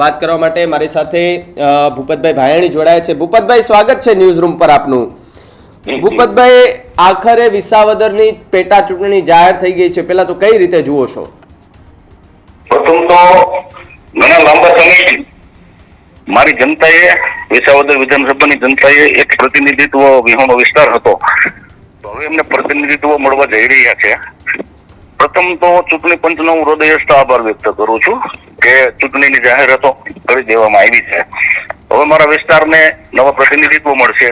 વાત કરવા માટે મારી સાથે ભૂપતભાઈ ભાયાણી જોડાયા છે. ભૂપતભાઈ સ્વાગત છે ન્યૂઝ રૂમ પર આપનું. ભૂપતભાઈ આખરે વિસાવદરની પેટા ચૂંટણી જાહેર થઈ ગઈ છે. પેલા તો કઈ રીતે જુઓ છો? પ્રથમ તો ઘણા લાંબા સમયથી મારી જનતાએ વિસાવદર વિધાનસભાની જનતાએ એક પ્રતિનિધિત્વ વિહોણો વિસ્તાર હતો. તો હવે એમને પ્રતિનિધિત્વ મળવા જઈ રહ્યા છે. પ્રથમ તો ચૂંટણી પંચનો હું હૃદયસ્થ આભાર વ્યક્ત કરું છું. કે ચૂંટણીની જાહેરાતો કરી દેવામાં આવી છે. હવે મારા વિસ્તારને નવા પ્રતિનિધિત્વ મળશે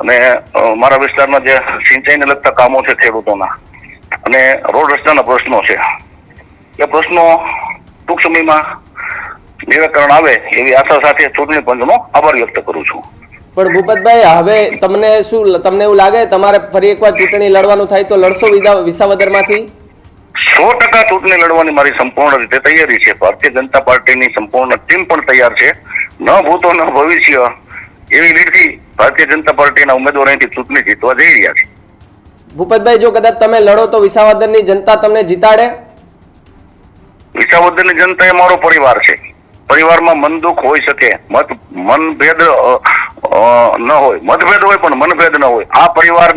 અને મારા વિસ્તારના જે સિંચાઈને લગતા કામો છે ખેડૂતોના, અને રોડ રસ્તાના પ્રશ્નો છે. એ પ્રશ્નો ટૂંક સમયમાં નિરાકરણ આવે એવી આશા સાથે ચૂંટણી પંચનો આભાર વ્યક્ત કરું છું. પણ ભૂપતભાઈ, હવે તમને શું, તમને એવું લાગે તમારે ફરી એકવાર ચૂંટણી લડવાનું થાય તો લડશો વિસાવદરમાંથી? સો ટકા ચૂંટણી લડવાની મારી સંપૂર્ણ રીતે તૈયારી છે. ભારતીય જનતા પાર્ટીની સંપૂર્ણ ટીમ પણ તૈયાર છે. ન ભૂતો ન ભવિષ્ય એવી રીતથી ભારતીય જનતા પાર્ટીના ઉમેદવારો અહીંથી ચૂંટણી જીતવા જઈ રહ્યા છે. ભૂપતભાઈ જો કદાચ તમે લડો તો વિસાવદરની જનતા તમને જીતાડે? વિસાવદરની જનતા એ મારો પરિવાર છે. પરિવારમાં મન દુઃખ હોઈ શકે. મત મનભેદ ન હોય. મતભેદ હોય પણ મનભેદ ન હોય. આ પરિવાર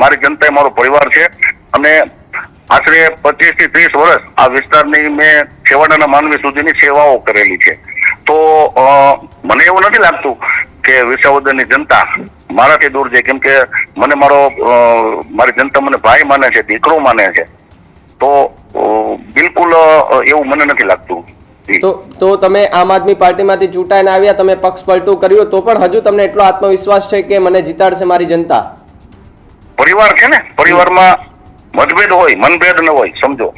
મારી જનતા એ મારો પરિવાર છે. અને આશરે પચીસથી ત્રીસ વર્ષ આ વિસ્તારની મેં છેવાડાના માનવી સુધીની સેવાઓ કરેલી છે. તો મને એવું નથી લાગતું કે વિસાવદરની જનતા મારાથી દૂર છે. કેમ કે મને મારો મારી જનતા મને ભાઈ માને છે દીકરો માને છે. તો બિલકુલ એવું મને નથી લાગતું. તો તો તમે આમ આદમી પાર્ટીમાંથી ચૂંટાઈને આવ્યા તમે પક્ષ પલટું કર્યું તો પણ હજુ તમને એટલો આત્મવિશ્વાસ છે કે મને જીતાડશે મારી જનતા? પરિવાર છે ને? પરિવારમાં મતભેદ હોય મનભેદ ન હોય સમજો.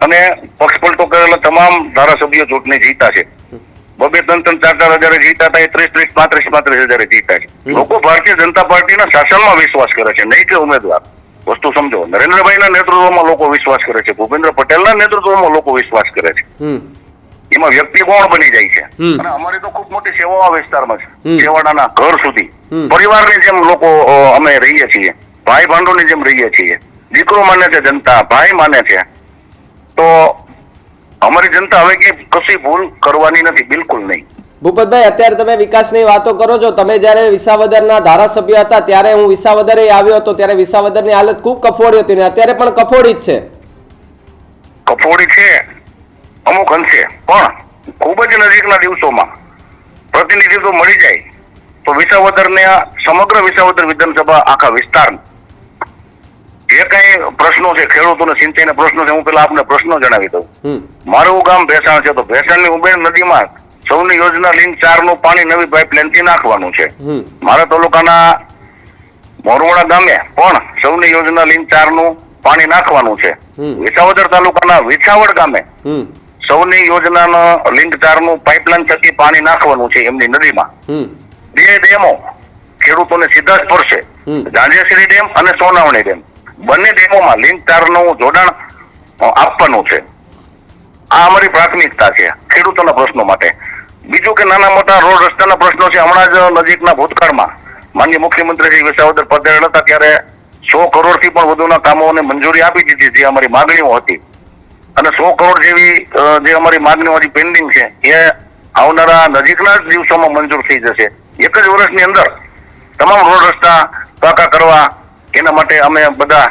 અને પક્ષ પલટો કરેલા તમામ ધારાસભ્યો ચૂંટણી જીતા છે. બબે ત્રણ ત્રણ ચાર ચાર હજારે જીતા હતા એ ત્રીસ ત્રીસ પાંત્રીસ પાંત્રીસ હજારે જીતા છે. લોકો ભારતીય જનતા પાર્ટીના શાસનમાં વિશ્વાસ કરે છે નહીં કે ઉમેદવાર. વસ્તુ સમજો નરેન્દ્રભાઈના નેતૃત્વમાં લોકો વિશ્વાસ કરે છે ભૂપેન્દ્ર પટેલના નેતૃત્વમાં લોકો વિશ્વાસ કરે છે. એમાં વ્યક્તિ કોણ બની જાય છે? અને અમારી તો ખૂબ મોટી સેવાઓ આ વિસ્તારમાં. છે. છેવાડાના ઘર સુધી. પરિવારની જેમ લોકો અમે રહીએ છીએ. ભાઈ ભાંડોની જેમ રહીએ છીએ. દીકરો માને છે જનતા ભાઈ માને છે. તો અમારી જનતા હવે કે કશી ભૂલ કરવાની નથી બિલકુલ નહીં. ભૂપતભાઈ અત્યારે તમે વિકાસની વાતો કરો છો. તમે જ્યારે વિસાવદરના ધારાસભ્ય હતા ત્યારે હું વિસાવદરે આવ્યો હતો ત્યારે વિસાવદરની હાલત ખૂબ કફોડી હતી ને અત્યારે પણ કફોડી જ છે. કફોડી છે અમુક અંશે. પણ ખૂબ જ નજીકના દિવસોમાં પ્રતિનિધિત્વ મળી જાય તો વિસાવદરને સમગ્ર વિસાવદર વિધાનસભા આખા વિસ્તાર જે કઈ પ્રશ્નો છે ખેડૂતોને સિંચાઈના પ્રશ્નો છે હું પેલા આપને પ્રશ્નો જણાવી દઉં. મારું ગામ ભેસાણ છે તો ભેસાણની ઉબેર નદીમાં સૌની યોજના લિંક ચારનું પાણી નવી પાઇપલાઇનથી નાખવાનું છે. મારા તાલુકાના મોરવાડા ગામે પણ સૌની યોજના લિંક ચારનું પાણી નાખવાનું છે. વિસાવદર તાલુકાના વિછાવડ ગામે સૌની યોજનાનો લિંક ચારનું પાઇપલાઇન થકી પાણી નાખવાનું છે એમની નદીમાં. બે ડેમો ખેડૂતોને સીધા જ પડશે. ગાંધીશ્રી ડેમ અને સોનાવણી ડેમ. બંને ડેમોમાં લિંક તારનું જોડાણ આપવાનું છે. આ અમારી પ્રાથમિકતા છે, ખેડૂતોના પ્રશ્નો માટે. બીજું કે નાના મોટા રોડ રસ્તાના પ્રશ્નો છે, હમણાં જ નજીકના ભૂતકાળમાં માન્ય મુખ્યમંત્રી શ્રી વિસાવદર પધારેલ હતા, ત્યારે સો કરોડથી પણ વધુના કામોને મંજૂરી આપી દીધી જે અમારી માગણીઓ હતી. અને સો કરોડ જેવી જે અમારી માગણીઓ હજી પેન્ડિંગ છે, એ આવનારા નજીકના જ દિવસોમાં મંજૂર થઈ જશે. એક જ વર્ષની અંદર તમામ રોડ રસ્તા પાકા કરવા એના માટે અમે બધા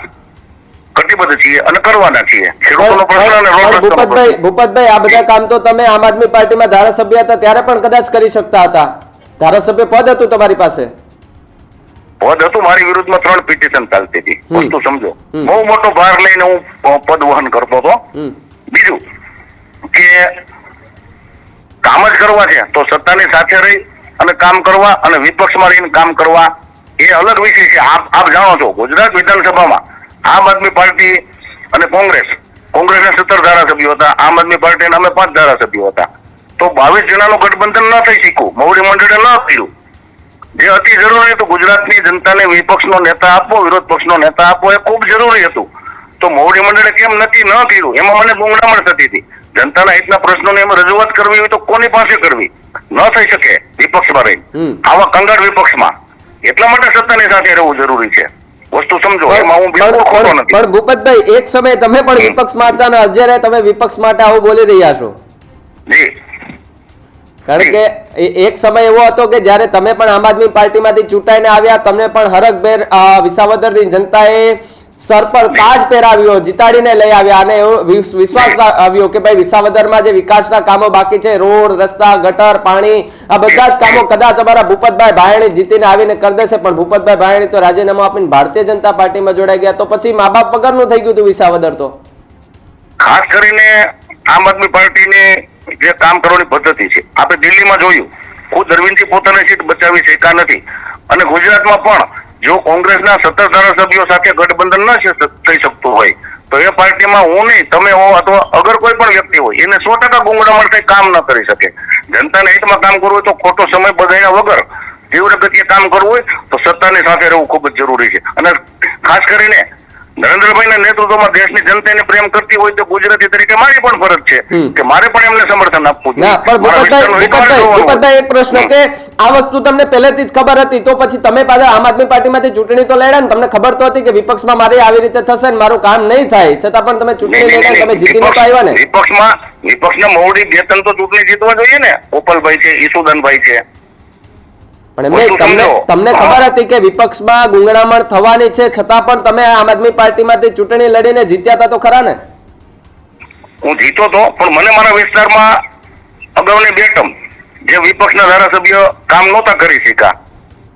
કટિબદ્ધ છીએ અને કરવાના છીએ. ખેડૂતોનો પ્રશ્ન અને ભૂપતભાઈ ભૂપતભાઈ આ બધા કામ તો તમે આમ આદમી પાર્ટીમાં ધારાસભ્ય હતા ત્યારે પણ કદાચ કરી શકતા હતા. ધારાસભ્ય પદ હતું તમારી પાસે? પદ હતું મારી વિરુદ્ધમાં ત્રણ પિટિશન ચાલતી હતી. વસ્તુ સમજો. બહુ મોટો ભાર લઈને હું પદ વહન કરતો હતો. બીજું કે કામ જ કરવા છે તો સત્તાની સાથે રહી અને કામ કરવા અને વિપક્ષમાં રહીને કામ કરવા એ અલગ વિષય છે. આપ આપ જાણો છો ગુજરાત વિધાનસભામાં આમ આદમી પાર્ટી અને કોંગ્રેસ કોંગ્રેસના સત્તર ધારાસભ્યો હતા આમ આદમી પાર્ટીના અમે પાંચ ધારાસભ્યો હતા. તો બાવીસ જણાનું ગઠબંધન ન થઈ શક્યું મૌરી મંડળે ન કર્યું જે અતિ જરૂરી હતું ગુજરાતની જનતાને વિપક્ષનો નેતા આપવો વિરોધ પક્ષનો નેતા આપવો એ ખૂબ જરૂરી હતું. તો મોવડી મંડળે કેમ નક્કી ન કર્યું? એમાં મને ગુંગળામણ થતી હતી. જનતાના હિતના પ્રશ્નોને એમ રજૂઆત કરવી હોય તો કોની પાસે કરવી? ન થઈ શકે વિપક્ષમાં રહી. આવા કંગાળ વિપક્ષમાં. એટલા માટે સત્તાની સાથે રહેવું જરૂરી છે. વસ્તુ સમજો એમાં હું બિલકુલ ખોટો નથી. પણ ભૂપતભાઈ એક સમયે તમે પણ વિપક્ષમાં હતા અને અત્યારે તમે વિપક્ષ માટે આવું બોલી રહ્યા છો. જી. કારણ કે એક સમય એવો હતો કે જ્યારે તમે પણ આમ આદમી પાર્ટીમાંથી ચૂંટાઈને આવ્યા તમને પણ હરખભેર અ, વિસાવદરની જનતાએ સર પર તાજ પહેરાવ્યો જીતાડીને લઈ આવ્યા અને વિશ્વાસ આવ્યો કે ભાઈ વિસાવદરમાં જે વિકાસના કામો બાકી છે રોડ રસ્તા ગટર પાણી આ બધા જ કામો કદાચ અમારા ભૂપતભાઈ ભાયણી જીતીને આવીને કરી દેશે પણ ભૂપતભાઈ ભાયણી તો રાજીનામું આપીને ભારતીય જનતા પાર્ટીમાં જોડાઈ ગયા. તો પછી મા બાપ વગરનું થઈ ગયું હતું વિસાવદર તો? ખાસ કરીને આમ આદમી પાર્ટીની જે કામ કરવાની પદ્ધતિ છે આપણે દિલ્હીમાં જોયું ખુદ અરવિંદજી પોતાની સીટ બચાવી શક્યા નથી. અને ગુજરાતમાં પણ જો કોંગ્રેસના સત્તર ધારાસભ્યો સાથે ગઠબંધન ન થઈ શકતું હોય, તો એ પાર્ટીમાં હું નહીં, તમે હો અથવા અગર કોઈ પણ વ્યક્તિ હોય, એને સો ટકા ગુંગળામણ કઈ કામ ન કરી શકે. જનતાના હિતમાં કામ કરવું હોય તો ખોટો સમય બગાડ્યા વગર તીવ્ર ગતિએ કામ કરવું હોય, તો સત્તાની સાથે રહેવું ખૂબ જ જરૂરી છે. અને ખાસ કરીને નરેન્દ્રભાઈના નેતૃત્વમાં દેશની જનતાને પ્રેમ કરતી હોય તો ગુજરાતી તરીકે મારી પણ ફરજ છે કે મારે પણ એમને સમર્થન આપવું જોઈએ. એક પ્રશ્ન કે આ વસ્તુ તમને પહેલેથી જ ખબર હતી તો પછી તમે પાછા આમ આદમી પાર્ટીમાંથી ચૂંટણી તો લડ્યા ને તમને ખબર તો હતી કે વિપક્ષમાં મારી આવી રીતે થશે ને મારું કામ નહીં થાય. છતાં પણ તમે ચૂંટણી લડ્યા તમે જીતી જીતીને તો આવ્યા ને. વિપક્ષમાં વિપક્ષના મહુડી બે તો ચૂંટણી જીતવા જોઈએ ને. ગોપાલભાઈ છે ઈસુદાનભાઈ છે. પણ એમને તમને તમને ખબર હતી કે વિપક્ષમાં ગુંગળામણ થવાની છે છતાં પણ તમે આમ આદમી પાર્ટીમાંથી ચૂંટણી લડીને જીત્યા હતા તો ખરા ને? હું જીતો તો પણ મને મારા વિસ્તારમાં અગાઉની બે ટર્મ જે વિપક્ષના ધારાસભ્ય કામ નહોતા કરી શક્યા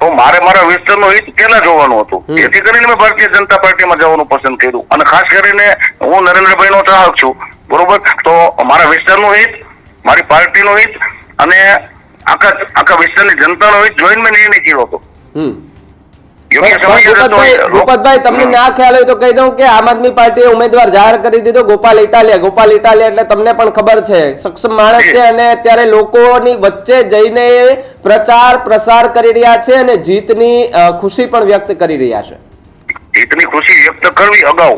તો મારે મારા વિસ્તારનું હિત પેલા જોવાનું હતું. જેથી કરીને મેં ભારતીય જનતા પાર્ટીમાં જવાનું પસંદ કર્યું. અને ખાસ કરીને હું નરેન્દ્રભાઈ નો ચાહક છું. બરોબર? તો મારા વિસ્તારનું હિત મારી પાર્ટીનું હિત અને આખા આખા વિસ્તારની જનતાનો હોય જોઈને મેં નિર્ણય કર્યો હતો. ભૂપતભાઈ તમને ના ખ્યાલ હોય તો કહી દઉં કે આમ આદમી પાર્ટીએ ઉમેદવાર જાહેર કરી દીધો ગોપાલ ઇટાલિયા. ગોપાલ ઇટાલિયા એટલે તમને પણ ખબર છે. સક્ષમ માણસ છે અને અત્યારે લોકોની વચ્ચે જઈને પ્રચાર પ્રસાર કરી રહ્યા છે અને જીતની ખુશી પણ વ્યક્ત કરી રહ્યા છે. જીતની ખુશી વ્યક્ત કરવી અગાઉ.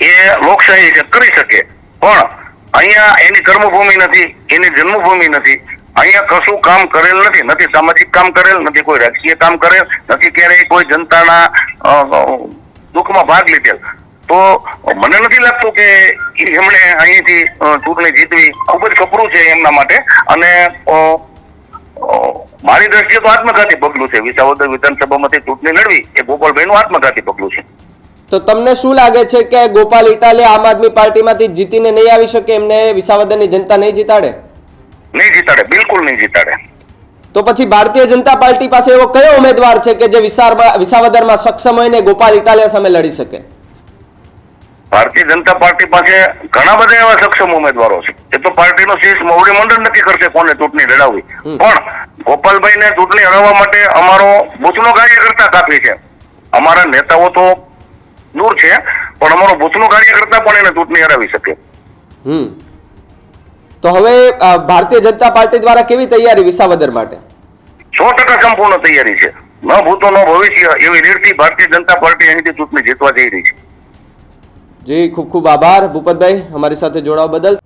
એ લોકશાહી કરી શકે. પણ અહીંયા એની કર્મભૂમિ નથી, એની જન્મભૂમિ નથી. અહીંયા કશું કામ કરેલ નથી નથી સામાજિક કામ કરેલ, નથી કોઈ રાજકીય કામ કરેલ, નથી ક્યારેય કોઈ જનતાના દુઃખમાં ભાગ લીધેલ. તો મને નથી લાગતું કે એમણે અહીંથી ચૂંટણી જીતવી ખૂબ જ કપરું છે એમના માટે. અને મારી દ્રષ્ટિએ તો આત્મઘાતી પગલું છે. વિસાવદર વિધાનસભામાંથી ચૂંટણી લડવી એ ગોપાલભાઈનું આત્મઘાતી પગલું છે. તો તમને શું લાગે છે કે ગોપાલ ઇટાલે આમ આદમી પાર્ટીમાંથી જીતીને નહીં આવી શકે? એમને વિસાવદરની જનતા નહીં જીતાડે? નહીં જીતાડે બિલકુલ નહીં જીતાડે. તો પછી ભારતીય જનતા પાર્ટી પાસે એવો કયો ઉમેદવાર છે કે જે વિસાવદરમાં સક્ષમ હોય ને ગોપાલ ઇટાલિયા સામે લડી શકે? ભારતીય જનતા પાર્ટી પાસે ઘણા બધા એવા સક્ષમ ઉમેદવારો છે. એ તો પાર્ટીનો શીર્ષ મોવડી મંડળ નક્કી કરશે કોને ચૂંટણી લડાવવી. પણ ગોપાલભાઈને ચૂંટણી હરાવવા માટે અમારો બુથનો કાર્યકર્તા કાફી છે. અમારા નેતાઓ તો દૂર છે પણ અમારો બૂથનો કાર્યકર્તા પણ એને ચૂંટણી હરાવી શકે. હમ. તો હવે ભારતીય જનતા પાર્ટી દ્વારા કેવી તૈયારી વિસાવદર માટે? સો ટકા સંપૂર્ણ તૈયારી છે. ન ભૂતો ન ભવિષ્ય એવી રીતથી ભારતીય જનતા પાર્ટી અહીંથી ચૂંટણી જીતવા જઈ રહી છે. જી ખૂબ ખૂબ આભાર. ભૂપતભાઈ અમારી સાથે જોડાવા બદલ